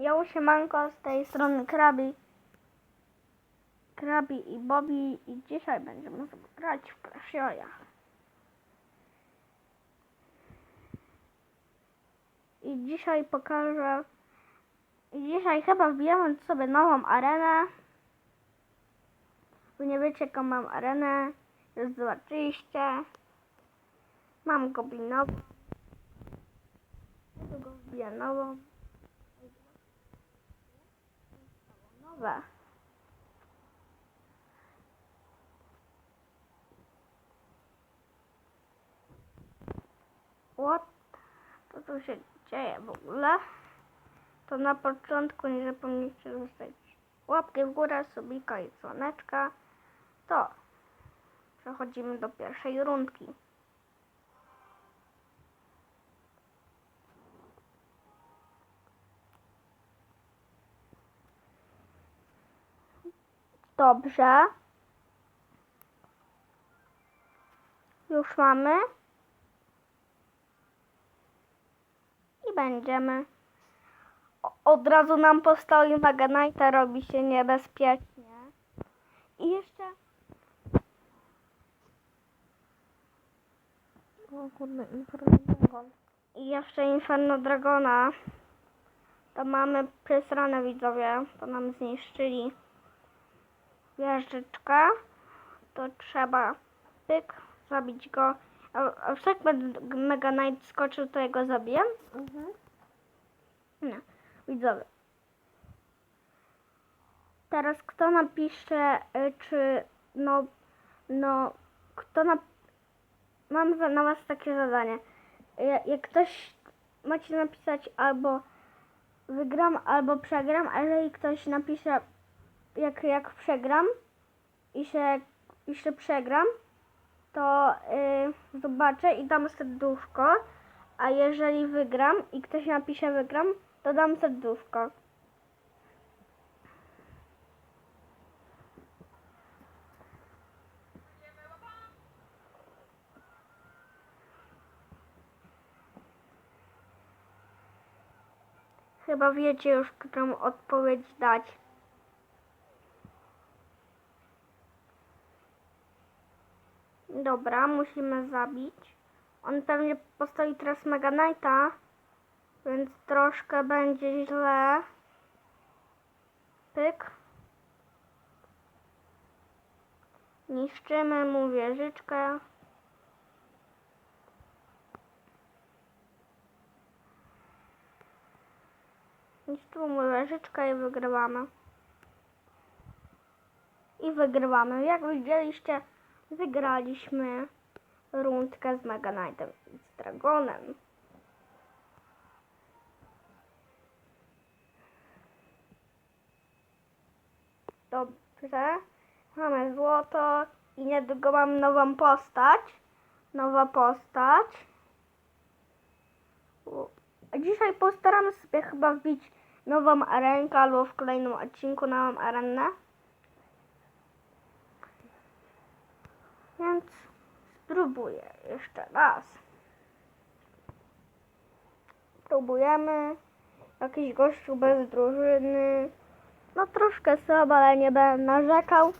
Ja siemanko z tej strony Krabi. Krabi i Bobby i dzisiaj będziemy grać w Royale. I dzisiaj pokażę i dzisiaj chyba wbijamy sobie nową arenę. Wy nie wiecie jaką mam arenę. Już zobaczyliście. Mam goblinową. Ja Nowe. What? Co tu się dzieje w ogóle? To na początku nie zapomnijcie zostawić łapki w górę, subika i dzwoneczka. To przechodzimy do pierwszej rundki. Dobrze. Już mamy. I będziemy. Od razu nam postoi Maganite, robi się niebezpiecznie. I jeszcze... O kurde, Inferno Dragon. I jeszcze Inferno Dragona. To mamy przesrane widzowie. To nam zniszczyli wieżyczkę. To trzeba pyk, zabić go. A, a jak Mega Knight skoczył, to jego zabiję. Mhm. No, widzowie. Teraz kto napisze, y, czy no, no, kto na... Mam na was takie zadanie. Ja- Jak ktoś macie napisać albo wygram, albo przegram, a jeżeli ktoś napisze jak, jak przegram i się, i się przegram, to y, zobaczę i dam serduszko, a jeżeli wygram i ktoś napisze wygram, to dam serduszko. Chyba wiecie już, którą odpowiedź dać. Dobra, musimy zabić. On pewnie postawi teraz Mega Knighta, więc troszkę będzie źle. Pyk. Niszczymy mu wieżyczkę. Niszczymy wieżyczkę i wygrywamy. I wygrywamy. Jak widzieliście, wygraliśmy rundkę z Mega Knightem i z Dragonem. Dobrze. Mamy złoto i niedługo mam nową postać. Nowa postać. Dzisiaj postaramy sobie chyba wbić nową arenkę albo w kolejnym odcinku nową arenę. Więc spróbuję jeszcze raz. Próbujemy. Jakiś gościu bez drużyny. No troszkę słabo, ale nie będę narzekał.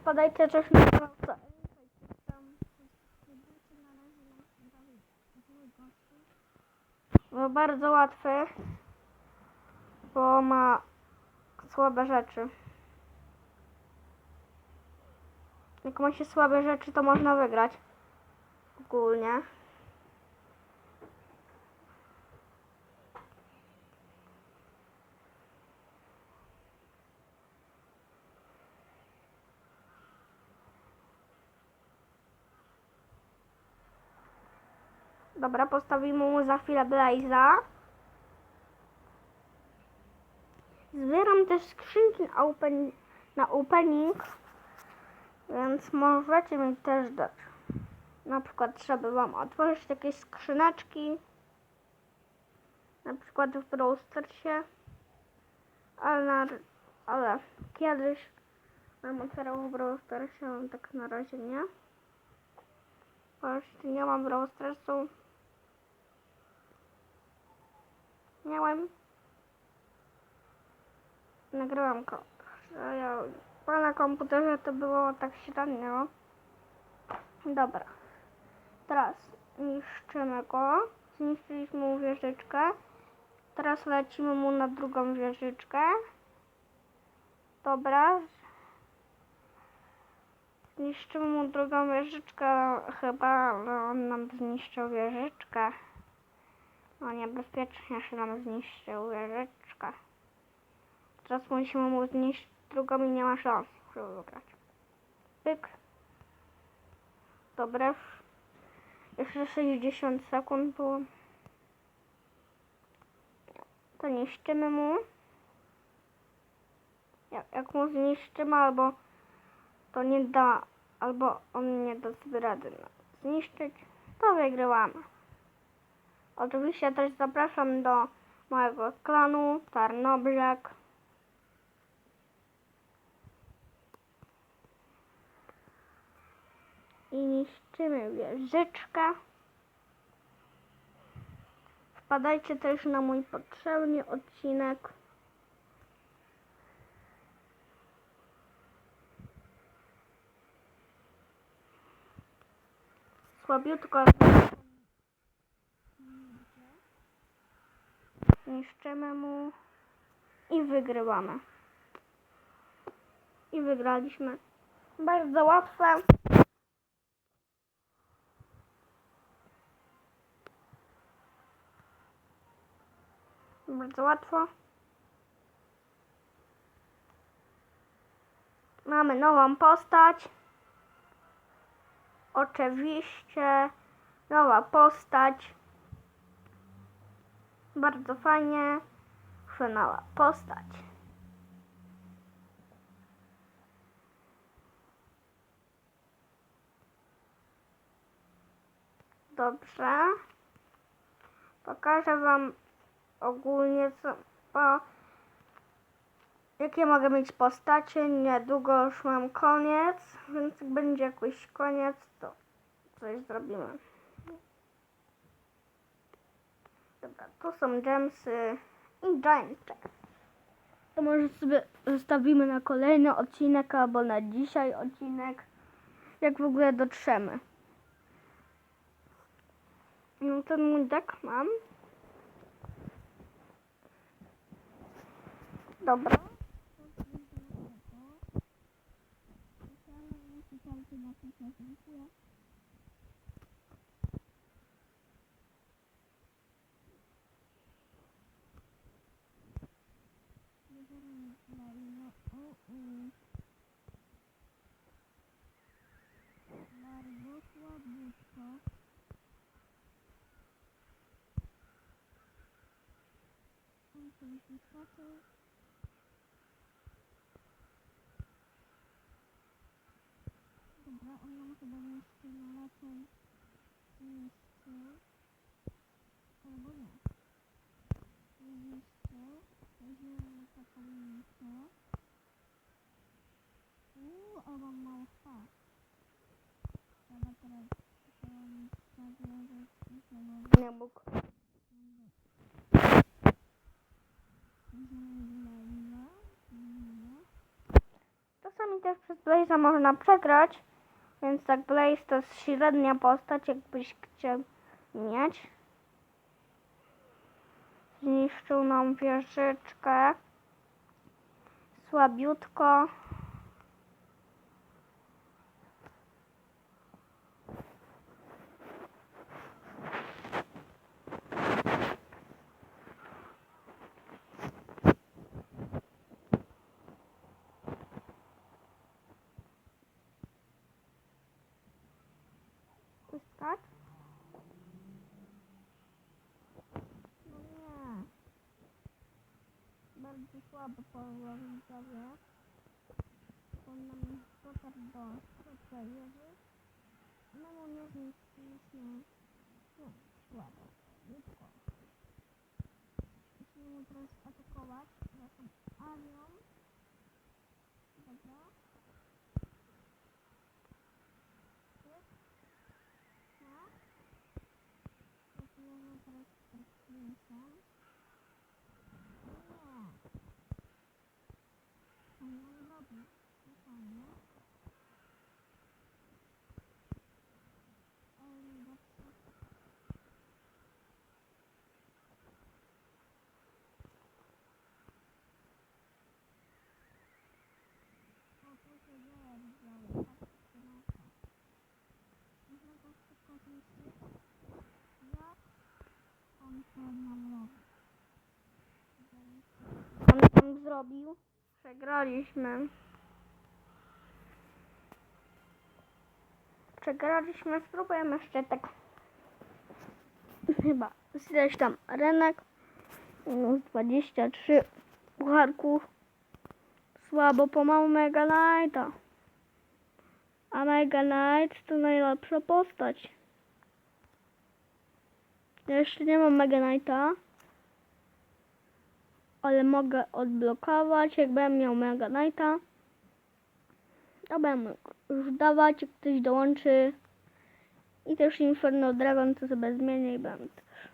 Wpadajcie też na pracę. No bardzo łatwy, bo ma słabe rzeczy. Jak ma się słabe rzeczy, to można wygrać. Ogólnie. Dobra, postawimy mu za chwilę Blaze'a. Zbieram też skrzynki na, open, na opening, więc możecie mi też dać. Na przykład trzeba wam otworzyć jakieś skrzyneczki, na przykład w Brawl ale, ale kiedyś mam otwierał w Brawl Starsie, tak na razie nie. Właśnie nie mam Brawl Starsu. Miałem Nagrałam Ja, na komputerze to było tak średnio. Dobra. Teraz niszczymy go. Zniszczyliśmy mu wieżyczkę. Teraz lecimy mu na drugą wieżyczkę. Dobra. Zniszczymy mu drugą wieżyczkę chyba, ale on nam zniszczył wieżyczkę. No niebezpiecznie się nam zniszczył wieżyczkę. Teraz musimy mu zniszczyć drugą i nie ma szans, żeby wygrać. Pyk. Dobra. Jeszcze 60 sekund było. To niszczymy mu. Jak, jak mu zniszczymy, albo to nie da, albo on nie da sobie rady zniszczyć, to wygrywamy. Oczywiście też zapraszam do mojego klanu Tarnobrzeg. I niszczymy wieżyczkę. Wpadajcie też na mój potrzebny odcinek. Słabiutko niszczymy mu i wygrywamy. I wygraliśmy. Bardzo łatwe. Bardzo łatwo. Mamy nową postać. Oczywiście nowa postać. Bardzo fajnie. Nowa postać. Dobrze. Pokażę Wam ogólnie co, bo jakie mogę mieć postacie. Niedługo już mam koniec, więc jak będzie jakiś koniec, to coś zrobimy. Dobra, tu są gemsy i giant chest. To może sobie zostawimy na kolejny odcinek albo na dzisiaj odcinek, jak w ogóle dotrzemy. No ten mój deck mam. Dobra. Dobra, on nam chyba na raczej jeszcze. Albo nie. Jeszcze weźmiemy taką. Uuu, a mam mało. Trzeba teraz Nie mógł. zmieniła. Czasami też przez Blaze'a można przegrać, więc tak Blaze to średnia postać, jakbyś chciał mieć. Zniszczył nam wieżyczkę. Słabiutko. Puskać? No nie. Bardzo słabo połowa widzowie. On nam dotarł do wieży. No no nie zmieściliśmy. No, słabo. Szybko. Musimy mu teraz atakować naszą armią. Dobra. Pyk. Tak. Lecimy teraz z Tarkinsem. zrobił. Fajnie. Ej, dobrze. O, tu się dzieje, widziałem. Patrzcie na to. Można to szybko zniszczyć. Jak on to nam robi? On tam zrobił. Przegraliśmy. Przegraliśmy, spróbujemy jeszcze tak. Chyba ileś tam arenek. Minus 23 pucharków. Słabo, pomału Mega Knighta. A Mega Knight to najlepsza postać. Jeszcze nie mam Mega Knighta ale mogę odblokować, jak będę miał Mega Knighta. To będę już dawać, jak ktoś dołączy. I też Inferno Dragon to sobie zmienię i będę też.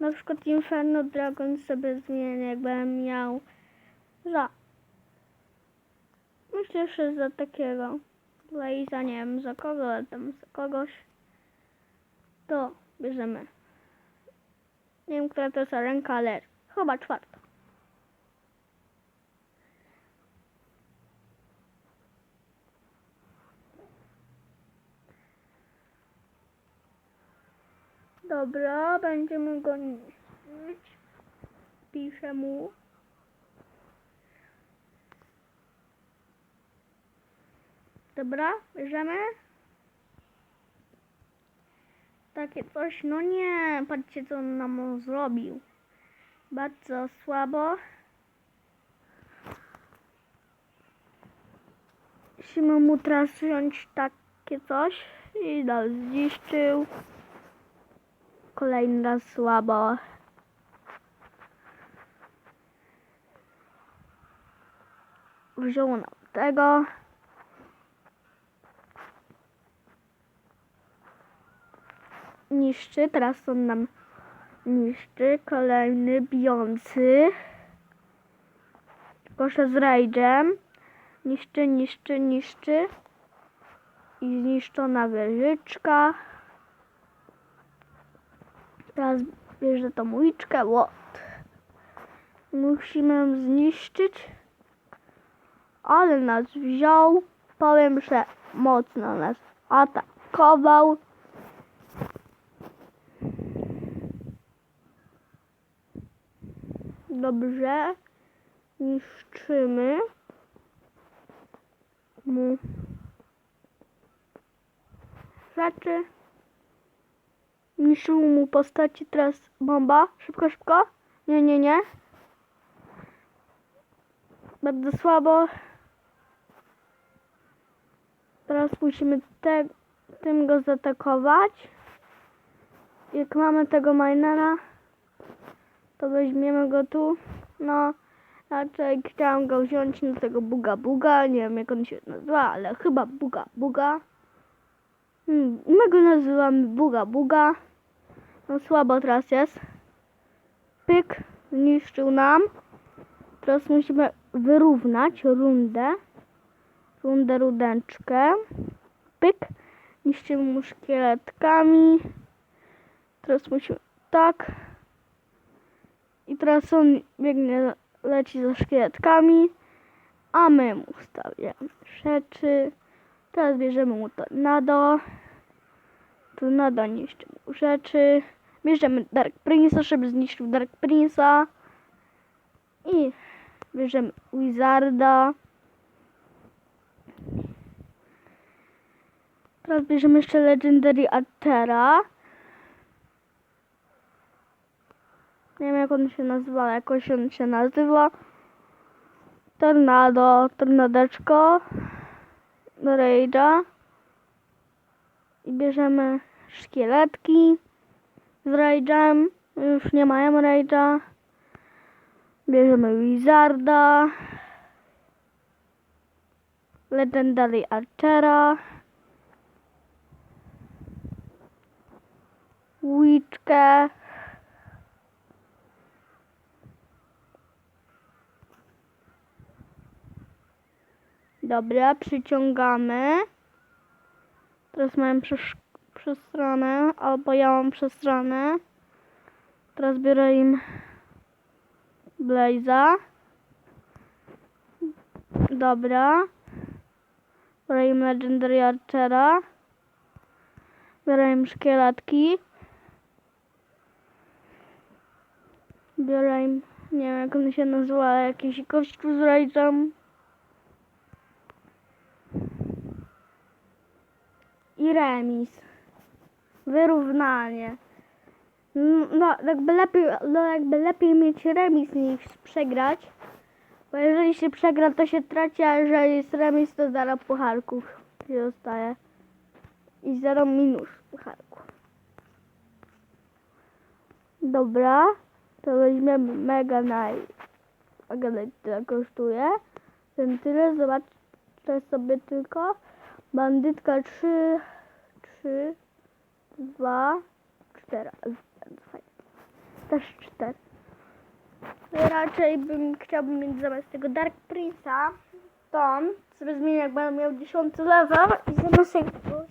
Na przykład Inferno Dragon sobie zmienię, jak będę miał za. Myślę, że za takiego. Blaze'a, nie wiem za kogo, ale tam za kogoś. To bierzemy. Nie wiem, która to jest ręka, ale chyba czwarta. Dobra, będziemy go niszczyć. Piszę mu. Dobra, bierzemy. Takie coś, no nie, patrzcie co on nam zrobił. Bardzo słabo. Musimy mu teraz wziąć takie coś i zniszczył. Kolejny raz słabo. Wziął nam tego. Niszczy, teraz on nam niszczy. Kolejny bijący. Proszę z rajdem. Niszczy, niszczy, niszczy. I zniszczona wieżyczka. Teraz bierze tą uliczkę. Łot. Musimy ją zniszczyć. Ale nas wziął. Powiem, że mocno nas atakował. Dobrze. Niszczymy mu rzeczy. Niszczył mu postaci. Teraz bomba. Szybko, szybko. Nie, nie, nie. Bardzo słabo. Teraz musimy te, tym go zaatakować. Jak mamy tego minera, to weźmiemy go tu. No, raczej chciałam go wziąć na tego buga buga. Nie wiem jak on się nazywa, ale chyba buga buga. Hmm, my go nazywamy buga buga. No słabo teraz jest. Pyk, zniszczył nam. Teraz musimy wyrównać rundę. Rundę, rudeczkę. Pyk. Niszczymy mu szkieletkami. Teraz musimy tak. I teraz on biegnie, leci za szkieletkami. A my mu stawiamy rzeczy. Teraz bierzemy mu tornado. Tornado niszczy mu rzeczy. Bierzemy Dark Prince'a, żeby zniszczył Dark Prince'a. I bierzemy Wizarda. Teraz bierzemy jeszcze Legendary Artera. Nie wiem jak on się nazywa, ale jakoś on się nazywa. Tornado, tornadeczko. Do Rage'a. I bierzemy szkieletki z Rage'em. Już nie mają Rage'a. Bierzemy Wizarda. Legendary Archera. Witchkę. Dobra, przyciągamy. Teraz przez stronę, albo ja mam przez stronę. Teraz biorę im Blaze'a. Dobra. Biorę im Legendary Archera. Biorę im szkieletki. Biorę im, nie wiem jak on się nazywa, jakiś kościół z. I remis. Wyrównanie. No, jakby lepiej, no jakby lepiej mieć remis niż przegrać. Bo jeżeli się przegra, to się traci, a jeżeli jest remis, to zero pucharków się dostaje. I zero minus pucharków. Dobra, to weźmiemy Mega Night. Mega Night tyle kosztuje. Ten tyle, zobaczcie sobie tylko. Bandytka 3, 3, 2, 4. Też 4. Raczej bym chciałbym mieć zamiast tego Dark Prince'a Tom, sobie zmienię jak będę miał 10 level i zamiast jakiegoś